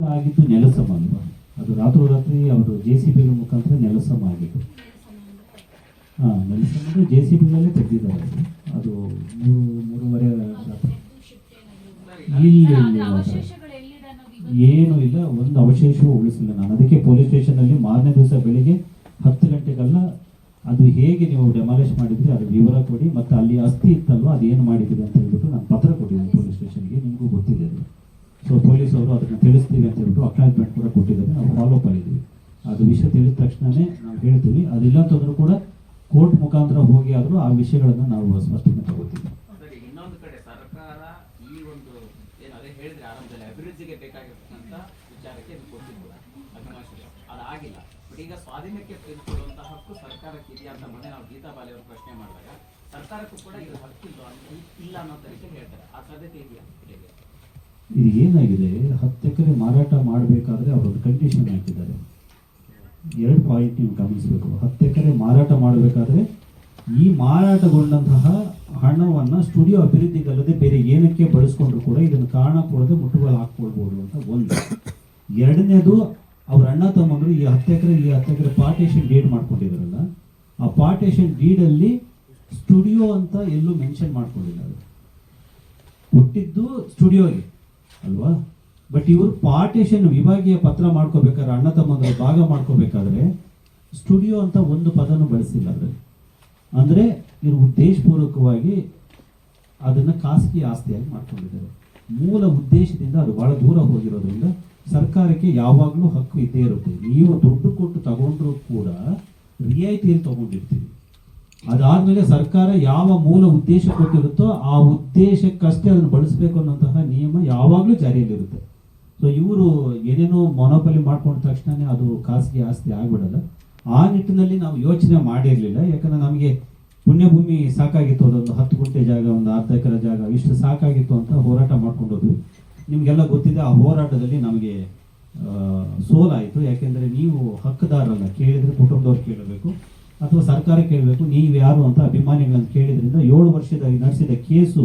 ಆಗಿದ್ದು ನೆಲಸಮ ಅಲ್ವಾ ಅದು ರಾತ್ರೋರಾತ್ರಿ ಅವರು ಜೆ ಸಿ ಬಿಗಳ ಮುಖಾಂತರ ನೆಲಸಮ ಆಗಿತ್ತು ಹಾಂ, ನೆಲಸಮ ಅಂದರೆ ಜೆ ಸಿ ಬಿಗಳಲ್ಲೇ ತೆಗೆದಿದ್ದಾರೆ. ಅದು ಮೂರು, ಮೂರುವರೆ ಇಲ್ಲ ಏನೂ ಇಲ್ಲ, ಒಂದು ಅವಶೇಷವೂ ಉಳಿಸಿಲ್ಲ ನಾನು. ಅದಕ್ಕೆ ಪೊಲೀಸ್ ಸ್ಟೇಷನಲ್ಲಿ ಮಾರನೇ ದಿವಸ ಬೆಳಿಗ್ಗೆ ಹತ್ತು ಗಂಟೆಗೆಲ್ಲ ಅದು ಹೇಗೆ ನೀವು ಡೆಮಾಲಿಷ್ ಮಾಡಿದ್ರಿ ಅದು ವಿವರ ಕೊಡಿ, ಮತ್ತು ಅಲ್ಲಿ ಅಸ್ಥಿ ಇತ್ತಲ್ವ ಅದು ಏನು ಮಾಡಿದ್ರಿ ಅಂತ ಹೇಳ್ಬಿಟ್ಟು. ಸೊ ಪೊಲೀಸವರು ಅದನ್ನು ತಿಳಿಸ್ತೀವಿ ಅಂತ ಹೇಳ್ಬಿಟ್ಟು ಅಪಾಯಿಂಟ್ಮೆಂಟ್ ಕೂಡ ಕೊಟ್ಟಿದ್ದಾರೆ. ನಾವು ಫಾಲೋ ಆಗಿದ್ದೀವಿ ಅದು ವಿಷಯ ತಿಳಿದ ತಕ್ಷಣವೇ ನಾವು ಹೇಳ್ತೀವಿ. ಅದಿಲ್ಲ ಅಂತಂದ್ರೂ ಕೂಡ ಕೋರ್ಟ್ ಮುಖಾಂತರ ಹೋಗಿ ಆದರೂ ಆ ವಿಷಯಗಳನ್ನು ನಾವು ಸ್ಪಷ್ಟನೆ ತಗೋತೀವಿ. ಇನ್ನೊಂದು ಕಡೆ ಸರ್ಕಾರ ಈ ಒಂದು ಏನು ಅದೇ ಹೇಳಿದ್ರೆ ಆರಂಭದಲ್ಲಿ ಅಭಿವೃದ್ಧಿಗೆ ಬೇಕಾಗಿರ್ತಕ್ಕಂಥ ವಿಚಾರಕ್ಕೆ ಇದು ಅಭಿಮಾಷಿಗಳು ಅದಾಗಿಲ್ಲ ಬಟ್ ಈಗ ಸ್ವಾಧೀನಕ್ಕೆ ತೆಗೆದುಕೊಳ್ಳುವಂತಹ ಹಕ್ಕು ಸರ್ಕಾರಕ್ಕೆ ಇದೆಯಾ ಅಂತ ಮೊನ್ನೆ ನಾವು ಗೀತಾ ಬಾಲಿ ಅವರು ಪ್ರಶ್ನೆ ಮಾಡಿದಾಗ, ಸರ್ಕಾರಕ್ಕೂ ಕೂಡ ಇದು ಹಕ್ಕಿಲ್ಲ ಇಲ್ಲ ಅನ್ನೋ ತರೀಕೆ ಹೇಳ್ತಾರೆ. ಆ ಸಾಧ್ಯತೆ ಇದೆಯಾ? ಇದು ಏನಾಗಿದೆ? ಹತ್ತು ಎಕರೆ ಮಾರಾಟ ಮಾಡಬೇಕಾದ್ರೆ ಅವರೊಂದು ಕಂಡೀಷನ್ ಹಾಕಿದ್ದಾರೆ. ಎರಡು ಪಾಯಿಂಟ್ ನೀವು ಗಮನಿಸಬೇಕು. ಹತ್ತು ಎಕರೆ ಮಾರಾಟ ಮಾಡಬೇಕಾದ್ರೆ ಈ ಮಾರಾಟಗೊಂಡಂತಹ ಹಣವನ್ನು ಸ್ಟುಡಿಯೋ ಅಭಿವೃದ್ಧಿಗಲ್ಲದೆ ಬೇರೆ ಏನಕ್ಕೆ ಬಳಸ್ಕೊಂಡ್ರು ಕೂಡ ಇದನ್ನು ಕಾರಣ ಕೊಡದೆ ಮುಟ್ಟುಗೋಲು ಹಾಕ್ಕೊಳ್ಬೋದು ಅಂತ ಒಂದು. ಎರಡನೇದು, ಅವ್ರ ಅಣ್ಣ ತಮ್ಮಗಳು ಈ ಹತ್ತು ಎಕರೆ, ಈ ಹತ್ತು ಎಕರೆ ಪಾರ್ಟೇಷನ್ ಡೀಡ್ ಮಾಡ್ಕೊಂಡಿದ್ರಲ್ಲ ಆ ಪಾರ್ಟೇಷನ್ ಡೀಡಲ್ಲಿ ಸ್ಟುಡಿಯೋ ಅಂತ ಎಲ್ಲೂ ಮೆನ್ಷನ್ ಮಾಡ್ಕೊಂಡಿಲ್ಲ ಅದು ಸ್ಟುಡಿಯೋಗೆ ಅಲ್ವಾ? ಬಟ್ ಇವರು ಪಾರ್ಟೇಷನ್ ವಿಭಾಗೀಯ ಪತ್ರ ಮಾಡ್ಕೋಬೇಕಾದ್ರೆ, ಅಣ್ಣ ತಮ್ಮಂದ್ರ ಭಾಗ ಮಾಡ್ಕೋಬೇಕಾದ್ರೆ ಸ್ಟುಡಿಯೋ ಅಂತ ಒಂದು ಪದನು ಬಳಸಿಲ್ಲ ಅದರಲ್ಲಿ. ಅಂದರೆ ಇವರು ಉದ್ದೇಶಪೂರ್ವಕವಾಗಿ ಅದನ್ನ ಖಾಸಗಿ ಆಸ್ತಿಯಾಗಿ ಮಾಡ್ಕೊಂಡಿದ್ದಾರೆ. ಮೂಲ ಉದ್ದೇಶದಿಂದ ಅದು ಬಹಳ ದೂರ ಹೋಗಿರೋದ್ರಿಂದ ಸರ್ಕಾರಕ್ಕೆ ಯಾವಾಗಲೂ ಹಕ್ಕು ಇದ್ದೇ ಇರುತ್ತೆ. ನೀವು ದುಡ್ಡು ಕೊಟ್ಟು ತಗೊಂಡ್ರು ಕೂಡ ರಿಯಾಯಿತಿಯಲ್ಲಿ ತಗೊಂಡಿರ್ತೀವಿ ಅದಾದ್ಮೇಲೆ ಸರ್ಕಾರ ಯಾವ ಮೂಲ ಉದ್ದೇಶ ಕೊಟ್ಟಿರುತ್ತೋ ಆ ಉದ್ದೇಶಕ್ಕಷ್ಟೇ ಅದನ್ನು ಬಳಸಬೇಕು ಅನ್ನೋಂತಹ ನಿಯಮ ಯಾವಾಗಲೂ ಜಾರಿಯಲ್ಲಿರುತ್ತೆ. ಸೊ ಇವರು ಏನೇನೋ ಮೊನೋಪಲಿ ಮಾಡ್ಕೊಂಡ ತಕ್ಷಣನೇ ಅದು ಖಾಸಗಿ ಆಸ್ತಿ ಆಗ್ಬಿಡಲ್ಲ. ಆ ನಿಟ್ಟಿನಲ್ಲಿ ನಾವು ಯೋಚನೆ ಮಾಡಿರಲಿಲ್ಲ. ಯಾಕಂದ್ರೆ ನಮಗೆ ಪುಣ್ಯಭೂಮಿ ಸಾಕಾಗಿತ್ತು. ಅದೊಂದು ಹತ್ತು ಗುಂಟೆ ಜಾಗ, ಒಂದು ಅರ್ಧ ಎಕರೆ ಜಾಗ, ಇಷ್ಟು ಸಾಕಾಗಿತ್ತು ಅಂತ ಹೋರಾಟ ಮಾಡ್ಕೊಂಡು ಹೋದ್ವಿ ನಿಮಗೆಲ್ಲ ಗೊತ್ತಿದೆ, ಆ ಹೋರಾಟದಲ್ಲಿ ನಮಗೆ ಸೋಲಾಯಿತು. ಯಾಕೆಂದರೆ ನೀವು ಹಕ್ಕುದಾರರಲ್ಲ. ಕೇಳಿದರೆ ಕುಟುಂಬದವ್ರು ಕೇಳಬೇಕು. ಅಥವಾ ಸರ್ಕಾರ ಕೇಳಬೇಕು, ನೀವು ಯಾರು ಅಂತ ಅಭಿಮಾನಿಗಳನ್ನು ಕೇಳಿದ್ರಿಂದ ಏಳು ವರ್ಷದ ನಡೆಸಿದ ಕೇಸು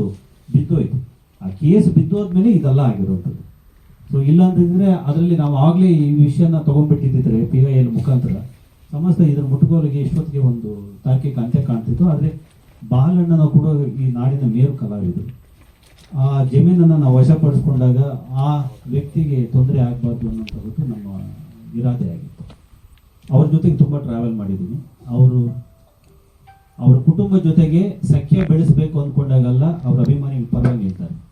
ಬಿದ್ದೋಯ್ತು. ಆ ಕೇಸ್ ಬಿದ್ದೋದ್ಮೇಲೆ ಇದೆಲ್ಲ ಆಗಿರುವಂಥದ್ದು ಸೊ ಇಲ್ಲ ಅದರಲ್ಲಿ ನಾವು ಆಗಲೇ ಈ ವಿಷಯನ ತೊಗೊಂಡ್ಬಿಟ್ಟಿದ್ದರೆ ಪಿ ಐ ಎಲ್ ಮುಖಾಂತರ, ಸಮಸ್ತ ಇದರ ಮುಟ್ಕೋಲಿಗೆ ಇಷ್ಟೊತ್ತಿಗೆ ಒಂದು ತಾರ್ಕಿಕ ಅಂತ್ಯ ಕಾಣ್ತಿತ್ತು. ಆದರೆ ಬಾಲಣ್ಣನ ಕೂಡ ಈ ನಾಡಿನ ಮೇರು ಕಲಾವಿದರು. ಆ ಜಮೀನನ್ನು ನಾವು ವಶಪಡಿಸ್ಕೊಂಡಾಗ ಆ ವ್ಯಕ್ತಿಗೆ ತೊಂದರೆ ಆಗಬಾರ್ದು ಅನ್ನೋಂಥದ್ದು ನಮ್ಮ ಇರಾದೆ ಆಗಿತ್ತು. ಅವ್ರ ಜೊತೆಗೆ ತುಂಬ ಟ್ರಾವೆಲ್ ಮಾಡಿದ್ದೀನಿ. ಅವರು, ಅವ್ರ ಕುಟುಂಬ ಜೊತೆಗೆ ಸಖ್ಯ ಬೆಳೆಸಬೇಕು ಅಂದ್ಕೊಂಡಾಗಲ್ಲ, ಅವ್ರ ಅಭಿಮಾನಿಗಳ ಪರವಾಗಿ ಹೇಳ್ತಾರೆ.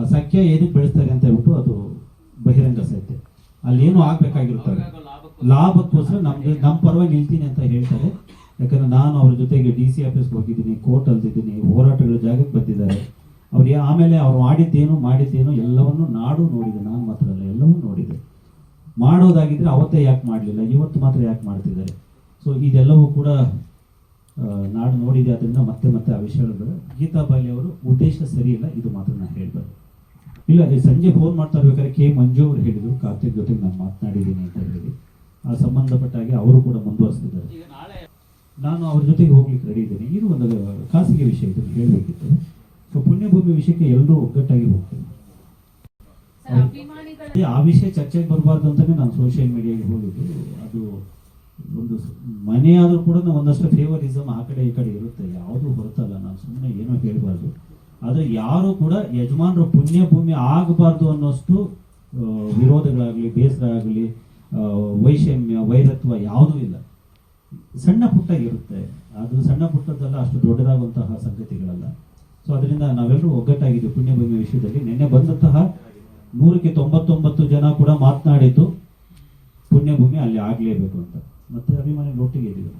ಆ ಸಖ್ಯ ಏನಕ್ಕೆ ಬೆಳೆಸ್ತಾರೆ ಅಂತ ಹೇಳ್ಬಿಟ್ಟು ಅದು ಬಹಿರಂಗ ಸತ್ಯ. ಅಲ್ಲಿ ಏನು ಆಗ್ಬೇಕಾಗಿರ್ತಾರೆ ಲಾಭಕ್ಕೋಸ್ಕರ ನಮ್ಗೆ ನಮ್ಮ ಪರವಾಗಿ ನಿಲ್ತೀನಿ ಅಂತ ಹೇಳ್ತಾರೆ. ಯಾಕಂದ್ರೆ ನಾನು ಅವ್ರ ಜೊತೆಗೆ ಡಿ ಸಿ ಆಫೀಸ್ಗೆ ಹೋಗಿದ್ದೀನಿ, ಕೋರ್ಟ್ ಅಲ್ದಿದ್ದೀನಿ, ಹೋರಾಟಗಳ ಜಾಗಕ್ಕೆ ಬಂದಿದ್ದಾರೆ. ಅವ್ರು ಯಾ- ಆಮೇಲೆ ಅವ್ರು ಮಾಡಿದ್ದೇನು ಮಾಡಿದ್ದೇನು ಎಲ್ಲವನ್ನು ನಾಡು ನೋಡಿದೆ, ನಾನು ಮಾತ್ರ ಅಲ್ಲ, ಎಲ್ಲವೂ ನೋಡಿದೆ. ಮಾಡೋದಾಗಿದ್ರೆ ಅವತ್ತೇ ಯಾಕೆ ಮಾಡಲಿಲ್ಲ, ಇವತ್ತು ಮಾತ್ರ ಯಾಕೆ ಮಾಡ್ತಿದ್ದಾರೆ? ಸೊ ಇದೆಲ್ಲವೂ ಕೂಡ ನಾಡು ನೋಡಿದೆ. ಅದರಿಂದ ಮತ್ತೆ ಮತ್ತೆ ಆ ವಿಷಯಗಳು. ಗೀತಾ ಬಾಲಿ ಅವರು ಉದ್ದೇಶ ಸರಿಯಿಲ್ಲ ಇಲ್ಲ ಇದು ಮಾತ್ರ ನಾನು ಹೇಳ್ಬಾರ್ದು ಇಲ್ಲ ಅದೇ ಸಂಜೆ ಫೋನ್ ಮಾಡ್ತಾ ಇರ್ಬೇಕಾದ್ರೆ ಕೆ ಮಂಜು ಅವರು ಹೇಳಿದರು. ಕಾರ್ತಿಕ್ ಜೊತೆಗೆ ನಾನು ಮಾತನಾಡಿದ್ದೀನಿ ಅಂತ ಹೇಳಿ. ಆ ಸಂಬಂಧಪಟ್ಟ ಹಾಗೆ ಅವರು ಕೂಡ ಮುಂದುವರಿಸ್ತಿದ್ದಾರೆ. ನಾನು ಅವ್ರ ಜೊತೆಗೆ ಹೋಗ್ಲಿಕ್ಕೆ ರೆಡಿ ಇದ್ದೀನಿ. ಇದು ಒಂದು ಖಾಸಗಿ ವಿಷಯ ಇದು ಹೇಳಬೇಕಿತ್ತು. ಸೊ ಪುಣ್ಯಭೂಮಿ ವಿಷಯಕ್ಕೆ ಎಲ್ಲರೂ ಒಗ್ಗಟ್ಟಾಗಿ ಹೋಗ್ತೇವೆ ಆ ವಿಷಯ ಚರ್ಚೆಗೆ ಬರಬಾರ್ದು ಅಂತಲೇ ನಾನು ಸೋಷಿಯಲ್ ಮೀಡಿಯಾಗೆ ಹೋಗಿದ್ದು. ಅದು ಒಂದು ಮನೆ ಆದರೂ ಕೂಡ ಒಂದಷ್ಟು ಫೇವರಿಸಮ್ ಆ ಕಡೆ ಈ ಕಡೆ ಇರುತ್ತೆ. ಯಾವುದು ಹೊರತಲ್ಲ ನಾನು ಸುಮ್ಮನೆ ಏನೋ ಹೇಳಬಾರ್ದು. ಆದರೆ ಯಾರು ಕೂಡ ಯಜಮಾನರು ಪುಣ್ಯ ಭೂಮಿ ಆಗಬಾರ್ದು ಅನ್ನೋಷ್ಟು ವಿರೋಧಗಳಾಗಲಿ ಬೇಸರ ಆಗಲಿ ವೈಷಮ್ಯ, ವೈರತ್ವ ಯಾವುದೂ ಇಲ್ಲ. ಸಣ್ಣ ಪುಟ್ಟ ಇರುತ್ತೆ. ಅದು ಸಣ್ಣ ಪುಟ್ಟದ್ದೆಲ್ಲ, ಅಷ್ಟು ದೊಡ್ಡದಾಗುವಂತಹ ಸಂಗತಿಗಳಲ್ಲ. ಸೊ ಅದರಿಂದ ನಾವೆಲ್ಲರೂ ಒಗ್ಗಟ್ಟಾಗಿದ್ದೀವಿ ಪುಣ್ಯಭೂಮಿ ವಿಷಯದಲ್ಲಿ. ನಿನ್ನೆ ಬಂದಂತಹ ನೂರಕ್ಕೆ ತೊಂಬತ್ತೊಂಬತ್ತು ಜನ ಕೂಡ ಮಾತನಾಡಿದ್ದು, ಪುಣ್ಯಭೂಮಿ ಅಲ್ಲಿ ಆಗಲೇಬೇಕು ಅಂತ. ಮತ್ತೆ ಅಭಿಮಾನಿಗಳು ಒಟ್ಟಿಗೆ ಇದ್ದೀವಿ.